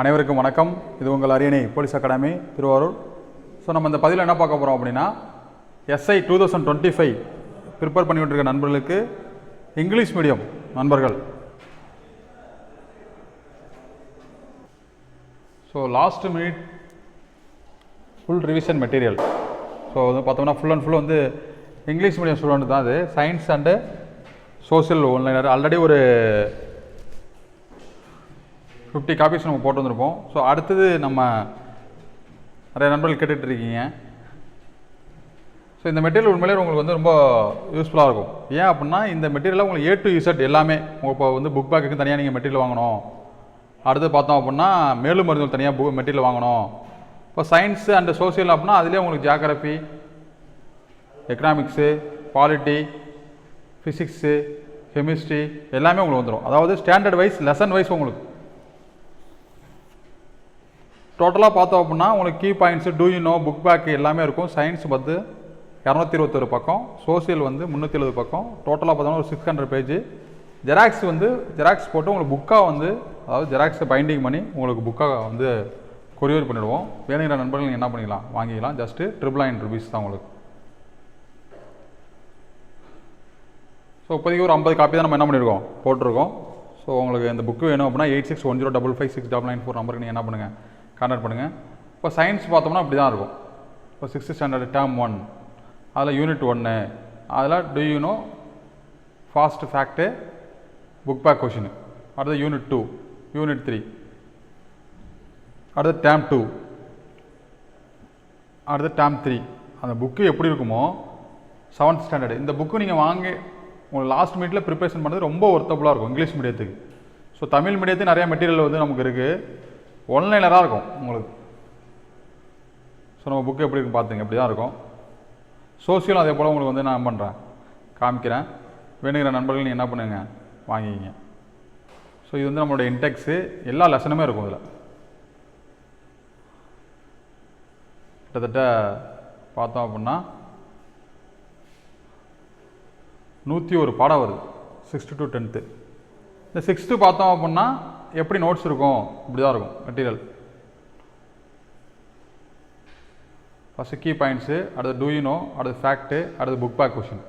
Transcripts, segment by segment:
அனைவருக்கும் வணக்கம். இது உங்கள் அரியணை போலீஸ் அகாடமி திருவாரூர். ஸோ நம்ம இந்த பதிவில் என்ன பார்க்க போகிறோம் அப்படின்னா SI two thousand twenty five prepare பண்ணிக்கிட்டு இருக்க நண்பர்களுக்கு இங்கிலீஷ் மீடியம் நண்பர்கள். So last minute full revision material so வந்து பார்த்தோம்னா ஃபுல் அண்ட் ஃபுல் வந்து இங்கிலீஷ் மீடியம் ஸ்டூடெண்ட் தான் அது. Science and social one liner already ஒரு ஃபிஃப்டி காப்பீஸ் நம்ம போட்டு வந்திருப்போம் ஸோ அடுத்தது நம்ம நிறைய நண்பர்கள் கேட்டுகிட்டு இருக்கீங்க ஸோ இந்த மெட்டீரியல் உண்மையிலே உங்களுக்கு வந்து ரொம்ப யூஸ்ஃபுல்லாக இருக்கும். ஏன் அப்படின்னா இந்த மெட்டீரியலாக உங்களுக்கு ஏ டு இசட் எல்லாமே உங்கள் இப்போ வந்து புக் பேக்குக்கு தனியாக நீங்கள் மெட்டீரியல் வாங்கணும். அடுத்து பார்த்தோம் அப்படின்னா மேலும் மருந்து தனியாக புக் மெட்டீரியல் வாங்கணும். இப்போ சயின்ஸு அண்டு சோசியல் அப்படின்னா அதுலேயே உங்களுக்கு geography economics polity physics chemistry எல்லாமே உங்களுக்கு வந்துடும் அதாவது ஸ்டாண்டர்ட் வைஸ் லெசன் வைஸ் உங்களுக்கு. டோட்டலாக பார்த்தோம் அப்படின்னா உங்களுக்கு key points do you know book back எல்லாமே இருக்கும். சயின்ஸ் வந்து இரநூத்தி இருபத்தொரு பக்கம். சோசியல் வந்து முந்நூற்றி எழுபது பக்கம் டோட்டலாக பார்த்தோம்னா ஒரு சிக்ஸ் ஹண்ட்ரட் பேஜ் ஜெராக்ஸ் வந்து ஜெராக்ஸ் போட்டு உங்களுக்கு புக்காக வந்து அதாவது ஜெராக்ஸை பைண்டிங் பண்ணி உங்களுக்கு புக்காக வந்து கொரியர் பண்ணிவிடுவோம் வேணுங்கிற நண்பர்கள் நீங்கள் என்ன பண்ணிக்கலாம்? வாங்கிக்கலாம். ஜஸ்ட்டு ட்ரிபிள் நைன் ருபீஸ் தான் உங்களுக்கு. ஸோ இப்போதைக்கு ஒரு ஐம்பது காப்பி தான் நம்ம என்ன பண்ணியிருக்கோம் போட்டிருக்கோம். ஸோ உங்களுக்கு இந்த புக்கு வேணும் அப்படின்னா eight six one zero double five six double nine four நம்பருக்கு நீங்கள் என்ன பண்ணுங்கள் கான்டாக்ட் பண்ணுங்கள் இப்போ சயின்ஸ் பார்த்தோம்னா அப்படி தான் இருக்கும். இப்போ சிக்ஸ்த் ஸ்டாண்டர்டு டேர்ம் ஒன் அதில் யூனிட் ஒன்று அதில் do you know fast fact book back question அடுத்து யூனிட் டூ யூனிட் த்ரீ அடுத்து டேம் டூ அடுத்து டேம் த்ரீ அந்த புக்கு எப்படி இருக்குமோ செவன்த் ஸ்டாண்டர்டு இந்த புக்கு நீங்கள் வாங்கி உங்களுக்கு லாஸ்ட் மினிட்ல ப்ரிப்பரேஷன் பண்ணுறது ரொம்ப ஒர்த்தபுளாக இருக்கும் இங்கிலீஷ் மீடியத்துக்கு ஸோ தமிழ் மீடியத்துக்கு நிறையா மெட்டீரியல் வந்து நமக்கு இருக்குது ஒன்லைனராக இருக்கும் உங்களுக்கு. ஸோ நம்ம புக்கு எப்படி இருக்கும் பார்த்துங்க இப்படி தான் இருக்கும். சோசியலும் அதே போல் உங்களுக்கு வந்து நான் பண்ணுறேன் காமிக்கிறேன். வேணுங்கிற நண்பர்கள் நீங்கள் என்ன பண்ணுங்க? வாங்கிக்கிங்க. ஸோ இது வந்து நம்மளுடைய இன்டெக்ஸு எல்லா லெசனுமே இருக்கும் இதில். கிட்டத்தட்ட பார்த்தோம் அப்படின்னா நூற்றி ஒரு பாடம் வருது. சிக்ஸ்த்து டு டென்த்து இந்த சிக்ஸ்த்து பார்த்தோம் அப்படின்னா எப்படி நோட்ஸ் இருக்கும்? இப்படி தான் இருக்கும் மெட்டீரியல் ஃபஸ்ட்டு கீ பாயிண்ட்ஸு அடுத்து டூயினோ யூ அடுத்து ஃபேக்ட்டு அடுத்து புக் பேக் கொஷின்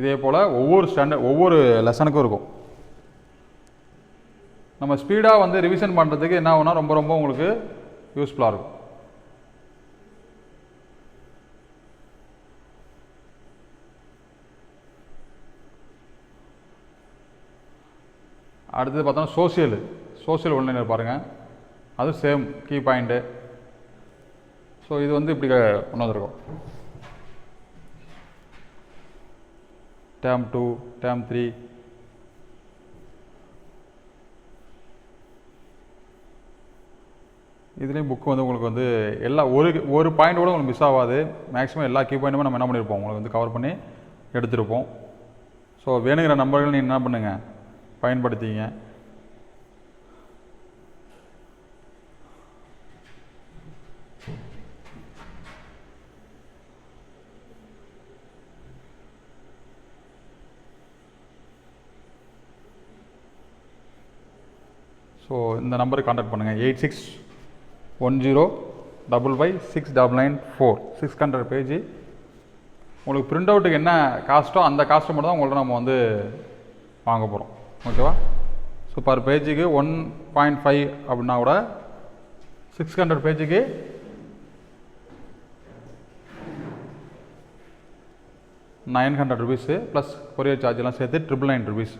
இதே போல் ஒவ்வொரு ஸ்டாண்டர்ட் ஒவ்வொரு லெசனுக்கும் இருக்கும். நம்ம ஸ்பீடாக வந்து ரிவிஷன் பண்ணுறதுக்கு என்ன ஆகுனா ரொம்ப ரொம்ப உங்களுக்கு யூஸ்ஃபுல்லாக இருக்கும். அடுத்தது பார்த்தோன்னா சோசியல் சோசியல் ஒன்லைனர் பாருங்கள் அது சேம் கீ பாயிண்ட்டு ஸோ இது வந்து இப்படி கொண்டு வந்திருக்கோம். டேம் டூ டேம் த்ரீ இதுலேயும் புக்கு வந்து உங்களுக்கு வந்து எல்லா ஒரு ஒரு பாயிண்ட் கூட உங்களுக்கு மிஸ் ஆகாது. மேக்ஸிமம் எல்லா கீ பாயிண்ட்டுமே நம்ம என்ன பண்ணியிருப்போம் உங்களுக்கு வந்து கவர் பண்ணி எடுத்திருப்போம். ஸோ வேணுங்கிற நம்பர்கள் நீங்கள் என்ன பண்ணுங்கள் பயன்படுத்திங்க. ஸோ இந்த நம்பருக்கு காண்டாக்ட் பண்ணுங்கள் eight six one zero double five six double nine four six hundred page உங்களுக்கு பிரிண்ட் அவுட்டுக்கு என்ன காஸ்ட்டோ அந்த காஸ்ட்டை மட்டும் தான் உங்கள்கிட்ட நம்ம வந்து வாங்க போகிறோம் ஓகேவா? ஸோ பர் பேஜுக்கு ஒன் பாயிண்ட் ஃபைவ் அப்படின்னா கூட சிக்ஸ் ஹண்ட்ரட் பேஜுக்கு nine hundred rupees plus courier சார்ஜெலாம் சேர்த்து ட்ரிபிள் நைன் ருபீஸ்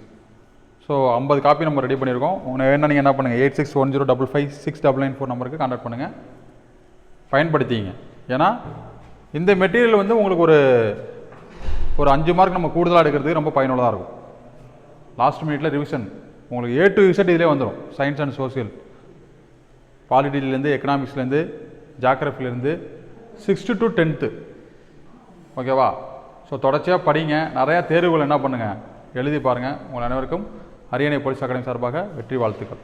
ஸோ ஐம்பது காப்பி நம்ம ரெடி பண்ணியிருக்கோம். உங்களுக்கு வேணா நீங்கள் என்ன பண்ணுங்கள் eight six one zero double five six double nine four நம்பருக்கு கான்டாக்ட் பண்ணுங்கள் பயன்படுத்திங்க ஏன்னா இந்த மெட்டீரியல் வந்து உங்களுக்கு ஒரு ஒரு அஞ்சு மார்க் நம்ம கூடுதலாக எடுக்கிறதுக்கு ரொம்ப பயனுள்ளதாக இருக்கும். லாஸ்ட் மினிட்ல ரிவிஷன் உங்களுக்கு ஏ டு இசட் இதிலே வந்துடும் சயின்ஸ் அண்ட் சோசியல் பாலிட்டிலேருந்து எக்கனாமிக்ஸ்லேருந்து ஜாகிரஃபிலேருந்து சிக்ஸ்த்து டு டென்த்து ஓகேவா ஸோ தொடர்ச்சியாக படிங்க. நிறையா தேர்வுகள் என்ன பண்ணுங்கள் எழுதி பாருங்கள் உங்கள் அனைவருக்கும் அரியணை போலீஸ் அகாடமி சார்பாக வெற்றி வாழ்த்துக்கள்.